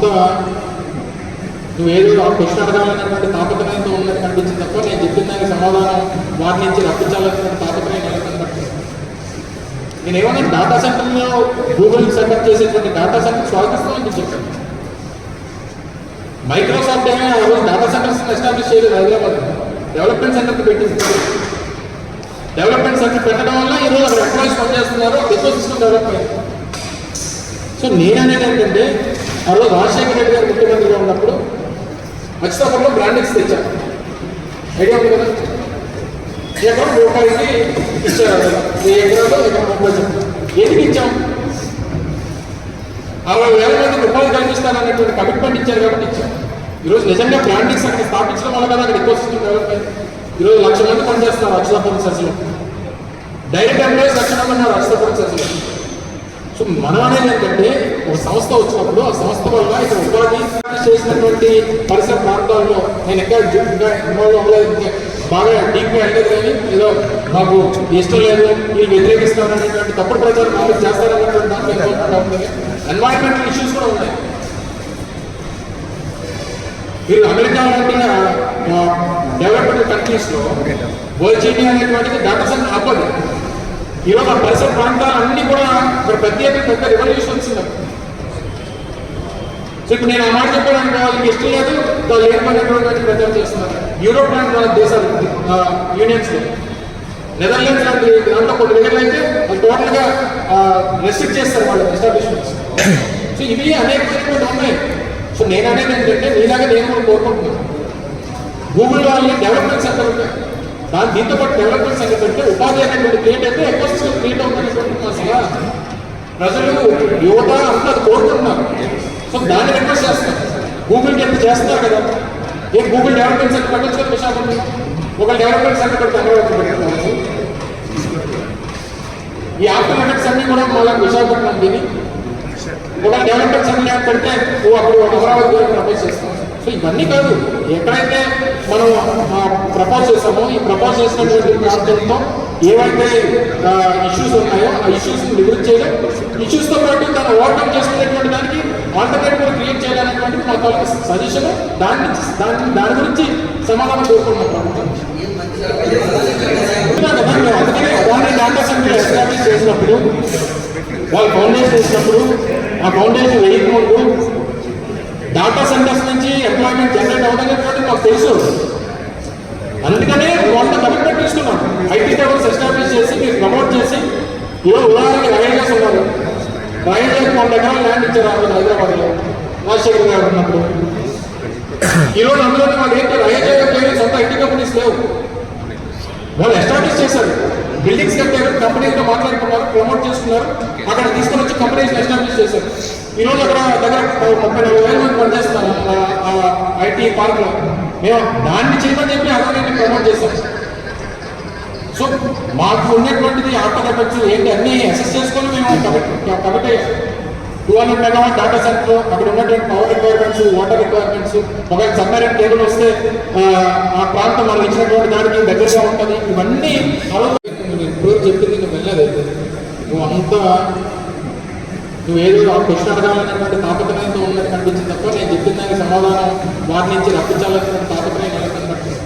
నువ్వు అంతా నువ్వు ఏదో ఆ క్వశ్చన్ అడగాలనేటువంటి తాపత్రయంతో ఉన్నట్టు కనిపించింది తప్ప నేను చెప్పిన దానికి సమాధానం వారి నుంచి రప్పించాలనేటువంటి తాపత్రయం నాకు కనబడుతుంది నేను డేటా సెంటర్లో గూగుల్ సెటప్ చేసేటువంటి డేటా సెంటర్ స్వాగతిస్తామని చెప్పాను మైక్రోసాఫ్ట్ ఏమైనా ఆ రోజు డేటా సెంటర్స్ ఎస్టాబ్లిష్ చేయలేదు హైదరాబాద్ డెవలప్మెంట్ సెంటర్ పెట్టింది. డెవలప్మెంట్ సెంటర్ పెట్టడం వల్ల ఈరోజు అక్కడ ఎంప్లాయీస్ పనిచేస్తున్నారు ఎకో సిస్టమ్ డెవలప్ అయింది సో నేననేది ఏంటంటే ఆ రోజు రాజశేఖర రెడ్డి గారు ముఖ్యమంత్రిగా ఉన్నప్పుడు మత్స్యపురంలో బ్రాండింగ్స్ తెచ్చారు. ఐడియా ఉంది కదా? ఎకరం రూపాయికి ఇచ్చారు. ఈ ఎకరాలు ఎకరం ముప్పై ఎందుకు ఇచ్చాం? అరవై వేల మందికి ఉపాధి కల్పిస్తాననేటువంటి కమిట్మెంట్ ఇచ్చారు కాబట్టి ఇచ్చాం. ఈరోజు నిజంగా బ్రాండింగ్స్ అక్కడ స్థాపించడం వల్ల కదా అక్కడ ఎక్కువ వస్తుంది డెవలప్ ఈరోజు లక్ష మంది పనిచేస్తున్నారు అక్షరాపురం సర్జీలో డైరెక్ట్ ఎంప్లాయీస్ లక్ష మంది ఉన్నారు అక్షరాపురం సర్జీలో సో మనం అనేది ఏంటంటే ఒక సంస్థ వచ్చినప్పుడు ఆ సంస్థ వల్ల ఇక్కడ ఉపాధి చేసినటువంటి పరిసర ప్రాంతాల్లో నేను ఇంకా ఇన్వాల్వ్ అవ్వలేదు బాగా డీప్గా వెళ్ళలేదు కానీ ఏదో మాకు ఇష్టం లేదు వీళ్ళు వ్యతిరేకిస్తారనేటువంటి తప్పుడు ప్రచారం వాళ్ళు చేస్తారనేటువంటి దాంట్లో ఎన్వైరన్మెంటల్ ఇష్యూస్ కూడా ఉన్నాయి. మీరు అమెరికా లాంటి డెవలప్మెంట్ కంట్రీస్లో వర్జీనియా అనేటువంటిది డేటా సెంటర్ అవ్వదు ఈరోజు ఆ పరిసర ప్రాంతాలన్నీ కూడా ఇక్కడ ప్రత్యేక పెద్ద రెవల్యూషన్ వచ్చింది సో ఇప్పుడు నేను ఆ మాట చెప్పడానికి వాళ్ళకి ఇష్టం లేదు. వాళ్ళు ఏం పని ఎటువంటి ప్రచారం చేస్తున్నారు యూరోప్ లాంటి దేశాలు యూనియన్స్ నెదర్లాండ్స్ లాంటి దాంట్లో కొన్ని దగ్గరలో అయితే వాళ్ళు టోటల్గా రెస్ట్రిక్ట్ చేస్తారు వాళ్ళు ఎస్టాబ్లిష్మెంట్స్ సో ఇవి అనేకమైనటువంటి ఉన్నాయి. సో నేను అనేది ఏంటంటే మీలాగా నేను కూడా కోరుకుంటున్నాను. గూగుల్ వాళ్ళని డెవలప్మెంట్ సెంటర్ ఉంటాయి దాని దీంతో పాటు డెవలప్మెంట్ సంగతి అంటే ఉపాధి అనేటువంటి క్రియేట్ అయితే ఎక్కువ క్రియేట్ అవుతున్నటువంటి మా ప్రజలు యువత అంతా అది కోరుకుంటున్నారు. సో దాన్ని రిక్వెస్ట్ చేస్తారు? గూగుల్ ఎంత చేస్తున్నారు కదా? ఏ గూగుల్ డెవలప్మెంట్ సెంటర్ పట్టించుకొని కదా విశాఖపట్నం ఒక డెవలప్మెంట్ సెంటర్ పెడితే అమరావతి పెట్టుకోవచ్చు ఈ ఆఫ్టర్ ఎఫెక్ట్స్ అన్ని కూడా మళ్ళీ విశాఖపట్నం దీన్ని ఒక డెవలప్మెంట్ సెంటర్ పెడితే అప్పుడు అమరావతి గారు ప్రపోజ్ చేస్తాం సో ఇవన్నీ కాదు. ఎక్కడైతే మనం ప్రపోజ్ చేస్తామో ఈ ప్రపోజ్ చేసినటువంటి ప్రాంతంతో ఏవైతే ఇష్యూస్ ఉన్నాయో ఆ ఇష్యూస్ నివృత్తి చేయడం ఇష్యూస్తో పాటు తను ఓవర్కమ్ చేసుకునేటువంటి దానికి ఆల్టర్నేటివ్ క్రియేట్ చేయాలనేటువంటిది మా తాలూకు సజెషన్ దాని నుంచి దాని దాని గురించి సమాధానం కోరుకుంటున్నాం. ప్రభుత్వం అందుకనే సెంటర్ ఎస్టాబ్లిష్ చేసినప్పుడు వాళ్ళు ఫౌండేషన్ వేసినప్పుడు ఆ ఫౌండేషన్ వేయకముందు డాటా సెంటర్స్ నుంచి ఎంప్లాయ్మెంట్ జనరేట్ కాబట్టి మాకు తెలుసు. అందుకనే వాళ్ళ కమిట్మెంట్ తీసుకున్నాం. ఐటీ టవర్స్ ఎస్టాబ్లిష్ చేసి మీరు ప్రమోట్ చేసి ఇలా ఉదాహరణకి రహేజాస్ ఉన్నారు. రహేజాకి వంద ఎకరాలు ల్యాండ్ ఇచ్చారు హైదరాబాద్ రోజు హైదరాబాద్లో. రాజశేఖర్ గారు ఉన్నప్పుడు. ఈరోజు అందులో వాళ్ళు ఏంటి? రహేజా పేరు సొంత ఐటీ కంపెనీస్ లేవు. వాళ్ళు ఎస్టాబ్లిష్ చేశారు. బిల్డింగ్స్ కట్టారు కంపెనీలతో మాట్లాడుకున్నారు ప్రమోట్ చేస్తున్నారు అక్కడ తీసుకొని వచ్చి కంపెనీస్ ఎస్టాబ్లిష్ చేశారు. ఈ రోజు అక్కడ దగ్గర ముప్పై నలభై వేల మంది పనిచేస్తున్నారు ఐటీ పార్క్లో. మేము దాన్ని చేయమని చెప్పి అదొకటి ప్రమోట్ చేశాం. సో మాకు ఉన్నటువంటిది ఆఫ్టర్ ఎఫెక్ట్స్ ఏంటి అన్ని అసెస్ చేసుకొని మేము కమిట్ కమిట్ అయ్యాం. Two hundred megawatt data center అక్కడ ఉన్నటువంటి పవర్ రిక్వైర్మెంట్స్ వాటర్ రిక్వైర్మెంట్స్ ఒకవేళ సబ్మెరైన్ కేబుల్ వస్తే ఆ, ప్రాంతం మనం ఇచ్చినటువంటి దానికి దగ్గరగా ఉంటుంది. ఇవన్నీ ఆలోచన నేను చెప్పింది నువ్వు వెళ్ళలేదు నువ్వు అంతా నువ్వు ఏదో ఆ క్వశ్చన్ అడగాలనేటువంటి తాపత్రయంతో ఉన్నట్టు కనిపించింది తప్ప నేను చెప్పిన దానికి సమాధానం వారి నుంచి రప్పించాలనేటువంటి తాపత్రయం నాకు కనబడుతుంది?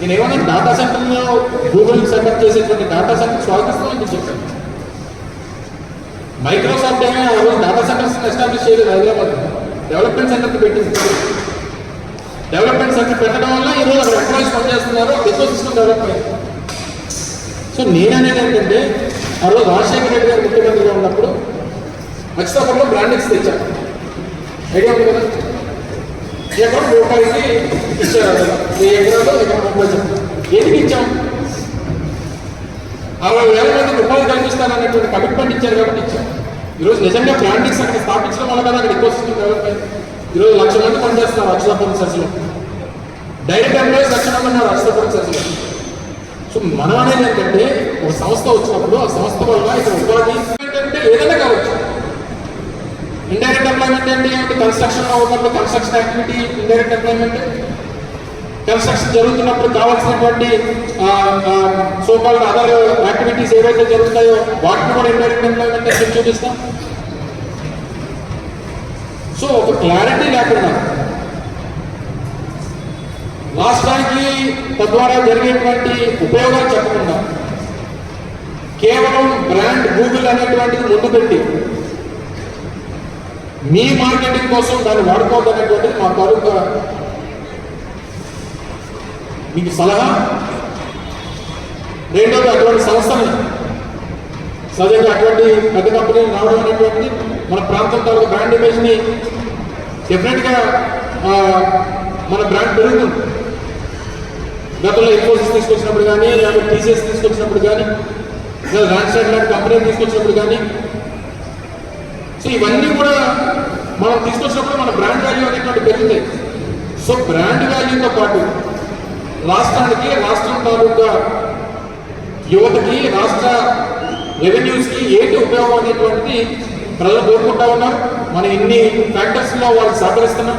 నేను ఏమైనా డేటా సెంటర్లో గూగుల్ సెటప్ చేసేటువంటి డేటా సెంటర్ స్వాగతిస్తామని చెప్పాను. మైక్రోసాఫ్ట్ ఏమైనా ఆ రోజు డేటా సెంటర్స్ ఎస్టాబ్లిష్ చేయలేదు హైదరాబాద్ డెవలప్మెంట్ సెంటర్ పెట్టింది. డెవలప్మెంట్ సెంటర్ పెట్టడం వల్ల ఈరోజు అక్కడ ఎంప్లాయీస్ పనిచేస్తున్నారు. ఎకో సిస్టమ్ డెవలప్ అయింది సో నేననేది ఏంటంటే ఆ రోజు రాజశేఖర రెడ్డి గారు ముఖ్యమంత్రిగా ఉన్నప్పుడు మత్స్యపురంలో బ్రాండింగ్స్ తెచ్చాను ఐడియా ఉంది కదా? ఎకరం రూపాయికి ఇచ్చారు. ఈ ఎకరాలు ఎకరం ముప్పై ఎందుకు ఇచ్చాం? అరవై వేల మందికి ఉపాధి కల్పిస్తాననేటువంటి కమిట్మెంట్ ఇచ్చారు కాబట్టి ఇచ్చాం. ఈరోజు నిజంగా బ్రాండింగ్స్ అక్కడ స్థాపించడం వల్ల కదా అక్కడ ఎక్కువ వస్తుంది డెవలప్మెంట్ ఈరోజు లక్ష మంది పనిచేస్తున్నారు అక్షరాపురం సెస్లో డైరెక్ట్ ఎంప్లాయీస్ లక్ష మంది ఉన్నారు అక్షరాపురం సెస్లో సో మనం అనేది ఏంటంటే ఒక సంస్థ వచ్చినప్పుడు ఆ సంస్థ వల్ల ఇక్కడ ఉపాధి ఏంటంటే ఏదైనా కావచ్చు. ఇండైరెక్ట్ ఎంప్లాయ్మెంట్ ఏంటి? అంటే కన్స్ట్రక్షన్లో ఉన్నప్పుడు construction activity indirect employment construction జరుగుతున్నప్పుడు కావాల్సినటువంటి సోకాల్ అదర్ యాక్టివిటీస్ ఏవైతే జరుగుతాయో వాటిని కూడా ఇండైరెక్ట్ ఎంప్లాయ్మెంట్ చూపిస్తాం. సో ఒక క్లారిటీ లేకుండా రాష్ట్రానికి తద్వారా జరిగేటువంటి ఉపయోగాలు చెప్పకుండా కేవలం బ్రాండ్ గూగుల్ అనేటువంటిది ముందు పెట్టి మీ మార్కెటింగ్ కోసం దాన్ని వాడుకోవద్దు అనేటువంటిది మా తాలూకా మీకు సలహా. రెండోది అటువంటి సంస్థని సహజంగా అటువంటి పెద్ద కంపెనీలు రావడం అనేటువంటిది మన ప్రాంతం తర్వాత బ్రాండ్ ఇమేజ్ని డెఫినెట్గా మన బ్రాండ్ పెరుగుతుంది. గతంలో ఇన్ఫోసిస్ తీసుకొచ్చినప్పుడు కానీ లేకపోతే టీసీఎస్ తీసుకొచ్చినప్పుడు కానీ లేదా రాన్స్టాడ్ లాంటి కంపెనీ తీసుకొచ్చినప్పుడు కానీ సో ఇవన్నీ కూడా మనం తీసుకొచ్చినప్పుడు మన బ్రాండ్ వాల్యూ అనేటువంటి పెరుగుతాయి సో బ్రాండ్ వాల్యూతో పాటు రాష్ట్రానికి రాష్ట్రం తాలూకా యువతకి రాష్ట్ర రెవెన్యూస్కి ఏంటి ఉపయోగం అనేటువంటిది ప్రజలు కోరుకుంటా ఉన్నారు. మనం ఇన్ని ఫ్యాక్టర్స్లో వాళ్ళు సహకరిస్తున్నాం?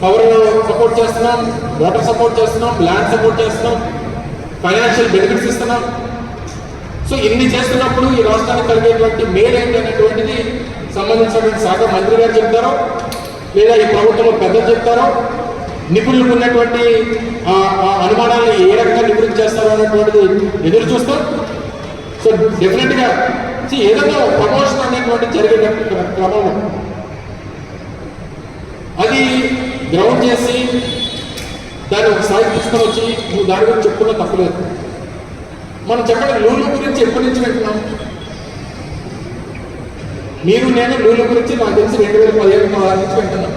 పవర్ సపోర్ట్ చేస్తున్నాం వాటర్ సపోర్ట్ చేస్తున్నాం ల్యాండ్ సపోర్ట్ చేస్తున్నాం ఫైనాన్షియల్ బెనిఫిట్స్ ఇస్తున్నాం. సో ఇన్ని చేస్తున్నప్పుడు ఈ రాష్ట్రానికి కలిగేటువంటి మేలు ఏంటి అనేటువంటిది సంబంధించినటువంటి శాఖ మంత్రి గారు చెప్తారో లేదా ఈ ప్రభుత్వంలో పెద్దలు చెప్తారో నిపుణులకు ఉన్నటువంటి ఆ అనుమానాలను ఏ రకంగా నిపుణులు చేస్తారో అనేటువంటిది ఎదురు చూస్తాం. సో డెఫినెట్గా ఏదైనా ప్రమోషన్ అనేటువంటి జరిగే క్రమంలో. అది గ్రౌండ్ చేసి దాన్ని ఒక స్థాయికి తీసుకొని వచ్చి నువ్వు దాని గురించి చెప్పుకున్నా తప్పలేదు. మనం చెప్పడం లూలు గురించి ఎప్పటి నుంచి వింటున్నాం? మీరు నేను లూలు గురించి నాకు తెలిసి రెండు వేల పదిహేను పదహారు నుంచి వింటున్నాం.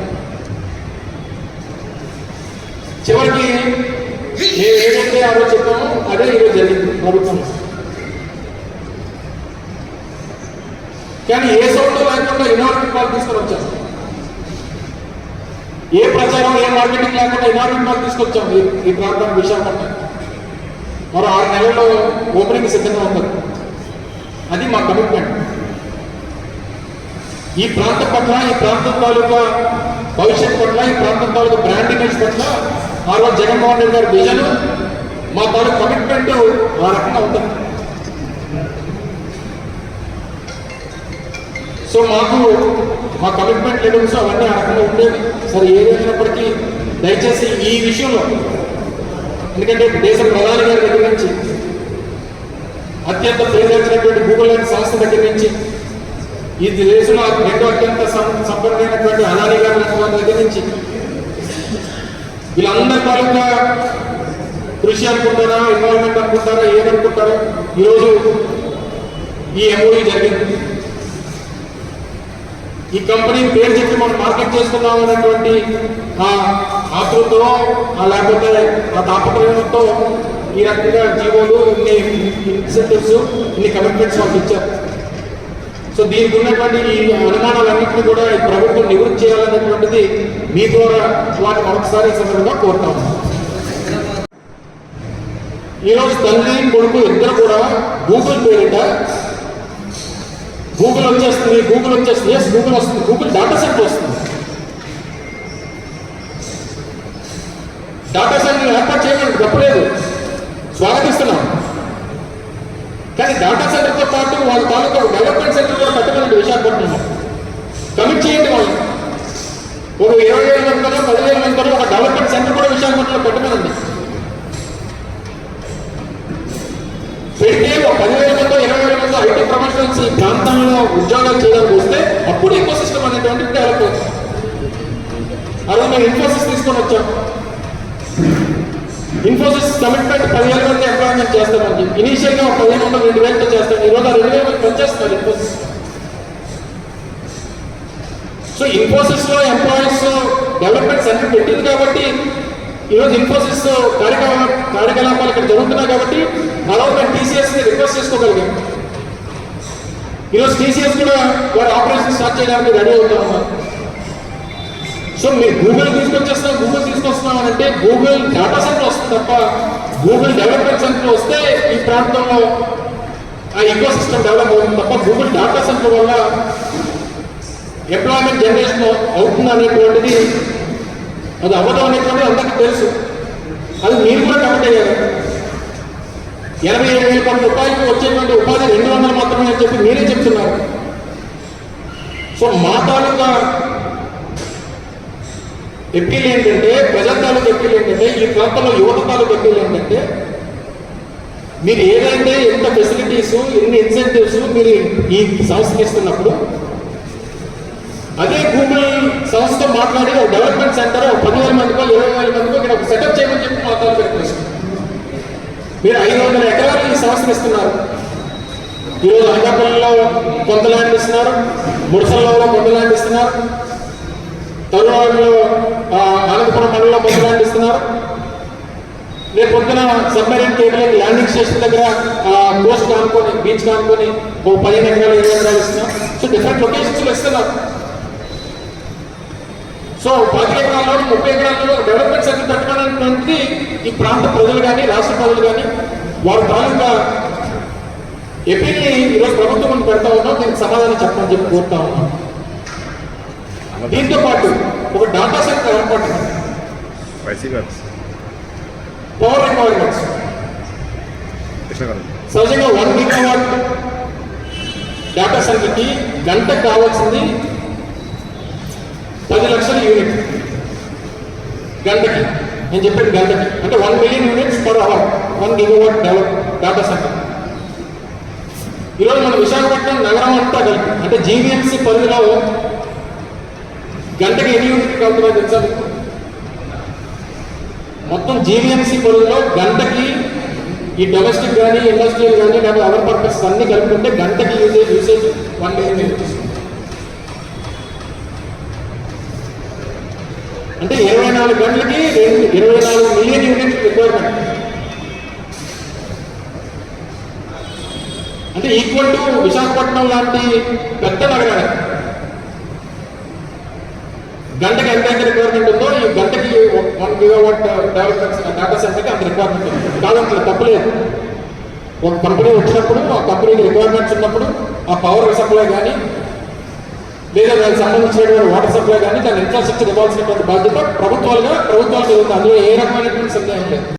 చివరికి మేము ఏదైతే ఆ రోజు చెప్పామో అదే ఈరోజు జరిగింది ప్రభుత్వం కానీ ఏ సౌండ్ లేకుండా ఇన్నోవేటివ్ పాలు తీసుకొని వచ్చాం. ఏ ప్రచారం ఏ మార్కెటింగ్ లేకుండా ఇన్నోవేటివ్ తీసుకొచ్చాం? ఈ ప్రాంతం విశాఖపట్నం. మరో ఆరు నెలల్లో ఓపెనింగ్ సిద్ధంగా ఉంటుంది అది మా కమిట్మెంట్ ఈ ప్రాంతం పట్ల ఈ ప్రాంతం తాలూకా భవిష్యత్ పట్ల ఈ ప్రాంతం తాలూకా బ్రాండ్ ఇమేజ్ పట్ల ఆ రోజు జగన్మోహన్ రెడ్డి గారి విజన్ మా తాలూకు కమిట్మెంట్ ఆ రకంగా ఉంటుంది సో మాకు మా కమిట్మెంట్ లెవెల్స్ అవన్నీ ఆ రకంగా ఉండేవి. సరే ఏదైనప్పటికీ దయచేసి ఈ విషయంలో ఎందుకంటే దేశ ప్రధాని గారి దగ్గర నుంచి అత్యంత పేరుగాంచినటువంటి గూగుల్ లాంటి సంస్థ దగ్గర నుంచి ఈ దేశంలో రెండో అత్యంత సంపన్నమైనటువంటి అదాని గారి దగ్గర నుంచి వీళ్ళందరి తాలూకా కృషి అనుకుంటారా ఇన్వాల్వ్మెంట్ అనుకుంటారా ఏదనుకుంటారా ఈరోజు ఈ ఎంఓయూ జరిగింది. ఈ కంపెనీ పేరు చెప్పి మనం మార్కెట్ చేసుకుందాం అనేటువంటి ఆ ఆతృతో ఆ లేకపోతే ఆ తాపత్రయంతో ఈ రకంగా జీవోలు ఇన్ని ఇన్సెంటివ్స్ ఇన్ని కమిట్మెంట్స్ వాళ్ళకి ఇచ్చారు. సో దీనికి ఉన్నటువంటి ఈ అనుమానాలన్నింటినీ కూడా ఈ ప్రభుత్వం నివృత్తి చేయాలనేటువంటిది మీ ద్వారా వాటి మరొకసారి సందర్భంగా కోరుతాం ఈరోజు తల్లి కొడుకు ఇద్దరు కూడా గూగుల్ పేరిట గూగుల్ వచ్చేస్తుంది గూగుల్ వచ్చేస్తుంది. ఎస్ గూగుల్ వస్తుంది. గూగుల్ డాటా సెంటర్ వస్తుంది. డాటా సెంటర్ ఏర్పాటు చేయడానికి తప్పలేదు స్వాగతిస్తున్నాం. కానీ డాటా సెంటర్తో పాటు వాళ్ళ తాలూకా డెవలప్మెంట్ సెంటర్ కూడా కట్టమనండి విశాఖపట్నంలో. కమిట్ చేయండి వాళ్ళు. ఒక ఇరవై వేల పదివేల మందిలో ఒక డెవలప్మెంట్ సెంటర్ కూడా విశాఖపట్నంలో పెట్టమనండి పెడితే ఒక పదివేల మందో ఇరవై వేల మందో ఐటీ ప్రొఫెషనల్స్ ఈ ప్రాంతంలో ఉద్యోగాలు చేయడానికి వస్తే అప్పుడు ఈకో సిస్టమ్ అనేటువంటి డెవలప్ అవుతుంది అలా మేము ఇన్ఫోసిస్ తీసుకొని వచ్చాం. ఇన్ఫోసిస్ కమిట్మెంట్ పదివేల మంది ఎంప్లాయ్మెంట్ చేస్తామని ఇనీషియల్గా ఒక పదిహేను వందలు రెండు వేలతో చేస్తాం. ఈ రోజు ఆ రెండు వేల పనిచేస్తున్నారు ఇన్ఫోసిస్ సో ఇన్ఫోసిస్లో ఎంప్లాయీస్ డెవలప్మెంట్ సెంటర్ పెట్టింది కాబట్టి ఈరోజు ఇన్ఫోసిస్ కార్యక్రమ కార్యకలాపాలు ఇక్కడ జరుగుతున్నాయి కాబట్టి అలా టీసీఎస్ని రిక్వెస్ట్ చేసుకోగలిగాం. ఈరోజు టీసీఎస్ కూడా వాడు ఆపరేషన్ స్టార్ట్ చేయడానికి రెడీ అవుతా ఉన్నారు సో మీరు గూగుల్ తీసుకొచ్చేస్తాం గూగుల్ తీసుకొస్తున్నాం అంటే గూగుల్ డేటా సెంటర్ వస్తుంది తప్ప గూగుల్ డెవలప్మెంట్ సెంటర్ వస్తే ఈ ప్రాంతంలో ఆ ఈకో సిస్టమ్ డెవలప్ అవుతుంది తప్ప గూగుల్ డేటా సెంటర్ వల్ల ఎంప్లాయ్మెంట్ జనరేషన్ అవుతుంది అనేటువంటిది అది అవ్వదు అనేటువంటిది అందరికీ తెలుసు. అది మీరు కూడా కమిట్ అయ్యారు. ఎనభై ఏడు వేల కోట్ల రూపాయలకు వచ్చేటువంటి ఉపాధి రెండు వందలు మాత్రమే అని చెప్పి మీరే చెప్తున్నారు. సో మా తాలూకా ఎప్పీలు ఏంటంటే ప్రజల తాలూకు ఎప్పీలు ఏంటంటే ఈ ప్రాంతంలో యువత తాలూకు ఎప్పీలు ఏంటంటే మీరు ఏదైతే ఎంత ఫెసిలిటీస్ ఎన్ని ఇన్సెంటివ్స్ మీరు ఈ సంస్థకి ఇస్తున్నప్పుడు అదే గూగుల్ సంస్థ మాట్లాడి ఒక డెవలప్మెంట్ సెంటర్ ఒక పదివేల మందికో ఇరవై వేల మందికో ఇక్కడ ఒక సెటప్ చేయమని చెప్పి మా తాలూకా మీరు ఐదు వందల ఎకరాలు ఈ సమస్యలు ఇస్తున్నారు. ఈరోజు అనకాపల్లిలో కొంత ల్యాండ్ ఇస్తున్నారు మురసల్లో కొంత ల్యాండ్ ఇస్తున్నారు తరువాడలో అనంతపురం మండలంలో కొంత ల్యాండ్ ఇస్తున్నారు. రేపు పొద్దున సబ్మెరీన్ కేబుల్ ల్యాండింగ్ స్టేషన్ దగ్గర కోస్ట్ కానుకొని బీచ్ కానుకొని ఓ పదిహేను ఎకరాలు ఇరవై ఎకరాలు ఇస్తున్నాం సో డిఫరెంట్ లొకేషన్స్లో ఇస్తున్నారు. సో పది ఎకరాల్లో ముప్పై ఎకరాల్లో డెవలప్మెంట్ సెంటర్ పెట్టడానికి ఈ ప్రాంత ప్రజలు కానీ రాష్ట్ర ప్రజలు కానీ వారు తాలూకా ఎపీని ఈరోజు ప్రభుత్వం పెడతా ఉన్నాం దీనికి సమాధానం చెప్పమని చెప్పి కోరుతా ఉన్నాం. దీంతో పాటు ఒక డాటా సెంటర్ ఏర్పాటు. పవర్ రిక్వైర్మెంట్స్ సహజంగా వన్ గిగావాట్ డేటా సెంటర్కి గంట కావాల్సింది పది లక్షల యూనిట్ గంటకి. నేను చెప్పాను గంటకి. అంటే one million units per hour one gigawatt develop data centre ఈరోజు మన విశాఖపట్నం నగరం అంతా కలిపి అంటే జీవీఎంసీ పరిధిలో గంటకి ఎన్ని యూనిట్ కలుగుతున్నాయి తెలుసా మొత్తం జీవీఎంసీ పరిధిలో గంటకి ఈ డొమెస్టిక్ కానీ ఇండస్ట్రియల్ కానీ లేదా అదర్ పర్పస్ అన్ని కలుపుకుంటే గంటకి usage usage one million units అంటే ఇరవై నాలుగు గంటలకి రెండు ఇరవై నాలుగు మిలియన్ యూనిట్ రిక్వైర్మెంట్ అంటే ఈక్వల్ టు విశాఖపట్నం లాంటి పెద్ద నగరానికి గంటకి ఎంత ఎంత రిక్వైర్మెంట్ ఉందో ఈ గంటకి వన్ గిగావాట్ డెవలప్మెంట్ డేటా సెంటర్కి అంత రిక్వైర్మెంట్ ఉంది. కాదంటే తప్పలేదు ఒక కంపెనీ వచ్చినప్పుడు ఆ కంపెనీకి రిక్వైర్మెంట్స్ ఉన్నప్పుడు ఆ పవర్ సప్లై కానీ లేదా దానికి సంబంధించినటువంటి వాటర్ సప్లై కానీ దాని ఇన్ఫ్రాస్ట్రక్చర్ ఇవ్వాల్సినటువంటి బాధ్యత ప్రభుత్వాలుగా ప్రభుత్వాలు జరుగుతుంది అందులో ఏ రకమైనటువంటి సందేహం లేదు.